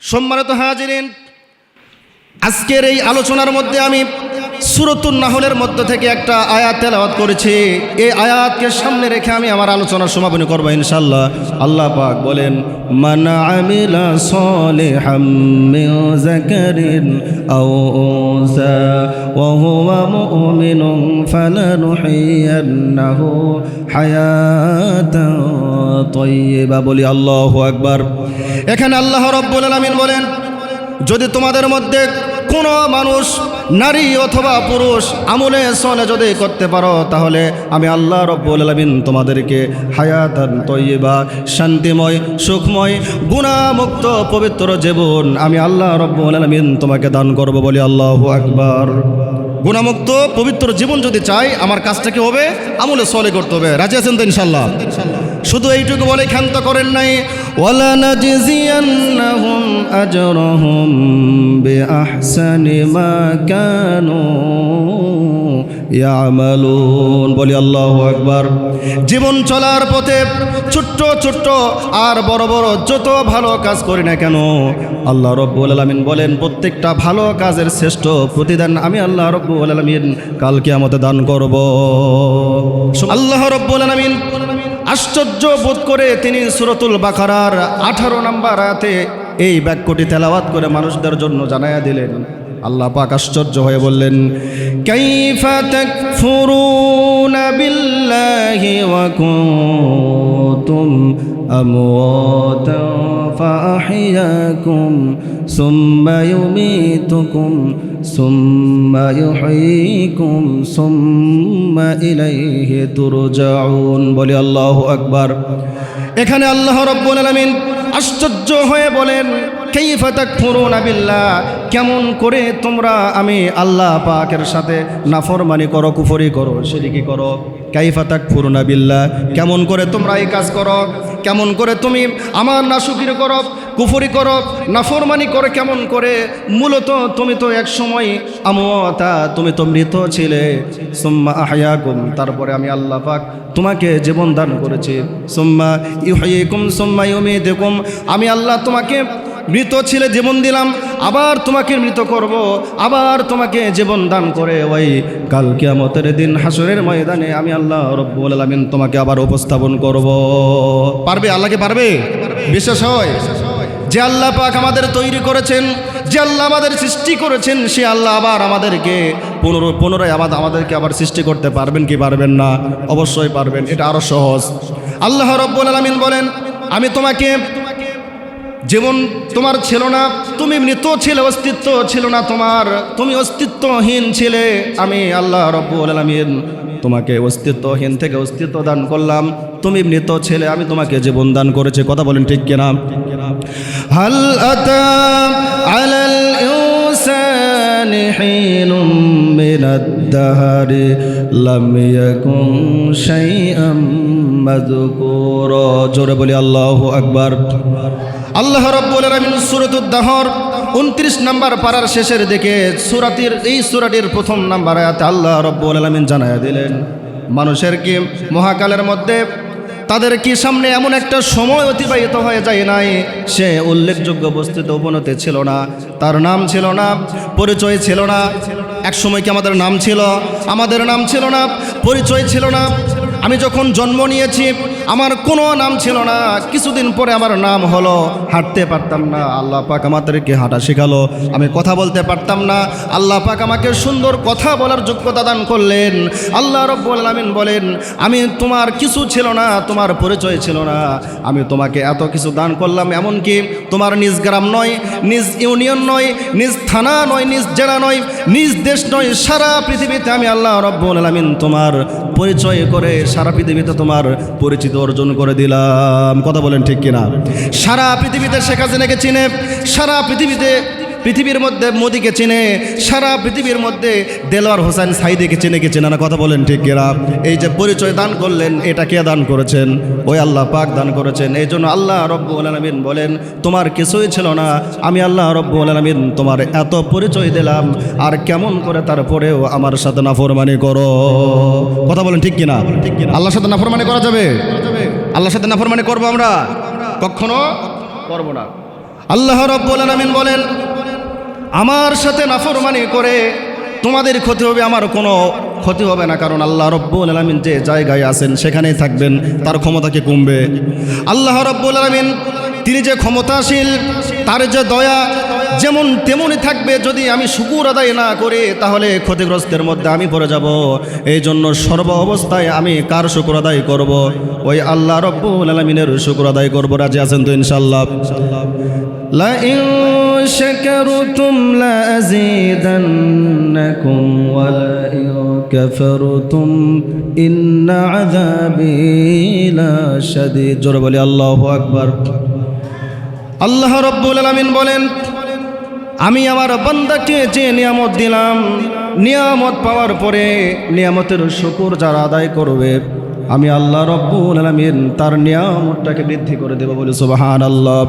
সম্মানিত হাজিরিন, আজকের এই আলোচনার মধ্যে আমি সুরতুন নাহলের মধ্য থেকে একটা আয়াত তেলাওয়াত করেছি। এই আয়াতকে সামনে রেখে আমি আমার আলোচনার সমাপনী করব ইনশাল্লাহ আল্লাহ পাক বলেন, মান আমিলা ফালানুহিয়ান্নাহু তাইয়্যিবা বলি আল্লাহু একবার এখানে আল্লাহ রাব্বুল আলামিন বলেন, যদি তোমাদের মধ্যে কোনো মানুষ, নারী অথবা পুরুষ আমলে সনে যদি করতে পারো, তাহলে আমি আল্লাহ রব্বুল আলমিন তোমাদেরকে হায়াতান তৈবা শান্তিময়, সুখময়, গুণামুক্ত, পবিত্র জীবন আমি আল্লাহ রব্বুল আলমিন তোমাকে দান করব বলি আল্লাহ আকবার। গুণামুক্ত, পবিত্র জীবন যদি চাই, আমার কাজটাকে হবে, আমলে সলে করতে হবে। রাজি আছেন তো ইনশাল্লাহ শুধু এইটুকু বলে ক্ষান্ত করেন নাই, ওয়ালা বলি আল্লাহ একবার জীবন চলার পথে ছোট্ট ছোট্ট আর বড় বড় যত ভালো কাজ করি না কেন, আল্লাহ রব্বুল আলামিন বলেন, প্রত্যেকটা ভালো কাজের শ্রেষ্ঠ প্রতিদান আমি আল্লাহ রব্বুল আলামিন কালকে আমাদের দান করব। আল্লাহ রব্বুল আলামিন আশ্চর্য বোধ করে তিনি সুরতুল বাকারার আঠারো নাম্বার আয়াতে এই বাক্যটি তেলাওয়াত করে মানুষদের জন্য জানায়া দিলেন। আল্লাহ পাক আশ্চর্য হয়ে বললেন, কাইফা তাকফুরুনা বিল্লাহি ওয়া কুনতুম আমওয়াতান ফাআহইয়াকুম সুম্মা ইউমীতুকুম সুম্মা ইউহয়ীকুম সুম্মা ইলাইহি তুরজাউন। বলি আল্লাহু আকবার। এখানে আল্লাহ রাব্বুল আলামিন আশ্চর্য হয়ে বলেন কেমন করে তোমরা আমি আল্লাহ পাকের সাথে নাফরমানি করো, কুফরি করো সেদিকে করো? কাইফাতাক তাকফুরুনা নাবিল্লা কেমন করে তোমরা এই কাজ করো? কেমন করে তুমি আমার নাশুকির করো কুফরি করো, নাফরমানি করে কেমন করে? মূলত তুমি তো এক সময় আমতা, তুমি তো মৃত ছিলে। সুম্মা আহয়াকুম, তারপরে আমি আল্লাহ পাক তোমাকে জীবন দান করেছি। সোম্মা ইউহাইকুম সুম্মা দেখুম আমি আল্লাহ তোমাকে মৃত ছিলে, জীবন দিলাম, আবার তোমাকে মৃত করব, আবার তোমাকে জীবন দান করে। ওই কাল কিয়ামতের দিন হাসরের ময়দানে আমি আল্লাহ রব্বুল আলামিন তোমাকে আবার উপস্থাপন করব। পারবে? আল্লাহকে পারবে? বিশ্বাস হয়? যে আল্লাহ পাক আমাদের তৈরি করেছেন, যে আল্লাহ আমাদের সৃষ্টি করেছেন, সে আল্লাহ আবার আমাদেরকে পুনর পুনরায় আবার আমাদেরকে আবার সৃষ্টি করতে পারবেন কি পারবেন না? অবশ্যই পারবেন, এটা আরও সহজ। আল্লাহ রব্বুল আলামিন বলেন, আমি তোমাকে যেমন তোমার ছিল না, তুমি মৃত ছিলে, অস্তিত্ব ছিল না তোমার, তুমি অস্তিত্বহীন ছিলে, আমি আল্লাহ রব্বুল আলামিন তোমাকে অস্তিত্বহীন থেকে অস্তিত্ব দান করলাম। তুমি মৃত ছেলে, আমি তোমাকে জীবন দান করেছি। কথা বলেন ঠিক কিনা? হাল আতা আলাল ইনসানি হিনুম মিনাদ লাম ইয়াকুন শাইআম মাযকুরা। জোরে বলি আল্লাহু আকবার। আল্লাহ রব্বুল আলামিন সূরাতুদ দাহর 29 নাম্বার পারার শেষের দিকে সূরাটির, এই সূরাটির প্রথম নাম্বার আয়াতে আল্লাহ রব্বুল আলামিন জানায়া দিলেন, মানুষের কি মহাকালের মধ্যে তাদের কি সামনে এমন একটা সময় অতিবাহিত হয়ে যায় নাই? সে উল্লেখযোগ্য বস্তুতে উপনতি ছিল না। তার নাম ছিল না, পরিচয় ছিল না। এক সময় কি আমাদের নাম ছিল? আমাদের নাম ছিল না, পরিচয় ছিল না। আমি যখন জন্ম নিয়েছি আমার কোনো নাম ছিল না। কিছুদিন পরে আমার নাম হলো। হাঁটতে পারতাম না। আল্লাহ পাক আমাদেরকে হাঁটা শেখালো। আমি কথা বলতে পারতাম না। আল্লাহ পাক আমাকে সুন্দর কথা বলার যোগ্যতা দান করলেন। আল্লাহ রব্বুল আলামিন বলেন, আমি তোমার কিছু ছিল না, তোমার পরিচয় ছিল না। আমি তোমাকে এত কিছু দান করলাম এমনকি তোমার নিজ গ্রাম নয়, নিজ ইউনিয়ন নয়, নিজ থানা নয়, নিজ জেলা নয়, নিজ দেশ নয়, সারা পৃথিবীতে আমি আল্লাহ রব্বুল আলামিন তোমার পরিচয় করে, সারা পৃথিবীতে তোমার পরিচিত অর্জন করে দিলাম। কথা বলেন ঠিক কিনা? সারা পৃথিবীতে শেখ হাসিনাকে চিনে সারা পৃথিবীতে পৃথিবীর মধ্যে মোদিকে চিনে, সারা পৃথিবীর মধ্যে দেলোয়ার হোসেন সাইদিকে চিনে কে চেনে না, কথা বলেন ঠিক কিনা? এই যে পরিচয় দান করলেন, এটা কে দান করেছেন? ওই আল্লাহ পাক দান করেছেন। এই জন্য আল্লাহ রব্বুল আলমিন বলেন, তোমার কিছুই ছিল না। আমি আল্লাহ রব্বুল আলমিন তোমার এত পরিচয় দিলাম, আর কেমন করে তারপরেও আমার সাথে নাফরমানি করো। কথা বলেন ঠিক কিনা? আল্লাহর সাথে নাফরমানি করা যাবে? আল্লাহর সাথে নাফরমানি করব আমরা? কখনো করব না। আল্লাহ রব্বুল আলামিন বলেন আমার সাথে নাফরমানি করে তোমাদের ক্ষতি হবে, আমার কোনো ক্ষতি হবে না। কারণ আল্লাহ রব্বুল আলমিন যে জায়গায় আছেন, সেখানেই থাকবেন, তার ক্ষমতাকে কমবে? আল্লাহ রব্বুল আলমিন, তিনি যে ক্ষমতাশীল, তার যে দয়া, যেমন তেমনই থাকবে। যদি আমি শুকুর আদায় না করি, তাহলে ক্ষতিগ্রস্তের মধ্যে আমি পড়ে যাব। এই জন্য সর্ব অবস্থায় আমি কার শুকুর আদায় করব? ওই আল্লাহ রব্বুল আলমিনের শুকুর আদায় করব। রাজি আছেন তো ইনশাল্লাহ شكرتم لأزيدنكم ولئن كفرتم إن عذابي لشديد জোরে বলি আল্লাহু আকবার আল্লাহ রব্বুল আলামিন বলেন আমি আমার বান্দাকে যে নিয়ামত দিলাম নিয়ামত পাওয়ার পরে নিয়ামতের শুকুর যারা আদায় করবে আমি আল্লাহ রব্বুল আলামিন তার নিয়ামতটাকে বৃদ্ধি করে দেব বলে সুবাহান আল্লাহ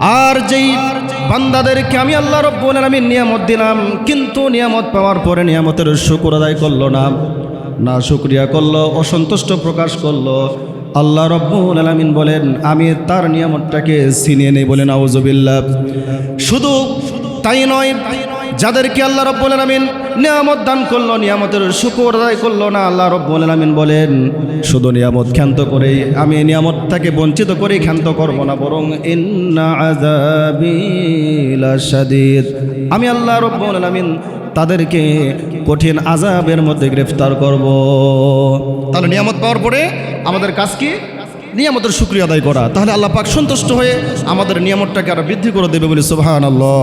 আর যেই বান্দাদেরকে আমি আল্লাহ রব্বুল আলামিন নিয়ামত দিলাম, কিন্তু নিয়ামত পাওয়ার পরে নিয়ামতের শুকুর আদায় করল না। না শুক্রিয়া করল, অসন্তুষ্ট প্রকাশ করল। আল্লাহ রব্বুল আলামিন বলেন, আমি তার নিয়ামতটাকে ছিনিয়ে নেই বলেন আউজবিল্লাহ শুধু তাই নয় যাদেরকে আল্লাহ রব্বুল আলামিন নিয়ামত দান করল, নিয়ামতের শুকুর আদায় করল না, আল্লাহ রব্বুল আলামিন বলেন, শুধু নিয়ামত ক্ষান্ত করেই আমি নিয়ামতটাকে বঞ্চিত করে ক্ষান্ত করব না, বরং আমি আল্লাহ রব্বুল আলামিন তাদেরকে কঠিন আজাবের মধ্যে গ্রেফতার করব। তাহলে নিয়ামত পাওয়ার পরে আমাদের কাজ কি? নিয়ামতের শুক্রিয়া আদায় করা। তাহলে আল্লাহ পাক সন্তুষ্ট হয়ে আমাদের নিয়ামতটাকে আরও বৃদ্ধি করে দেবে বলে সুবহান আল্লাহ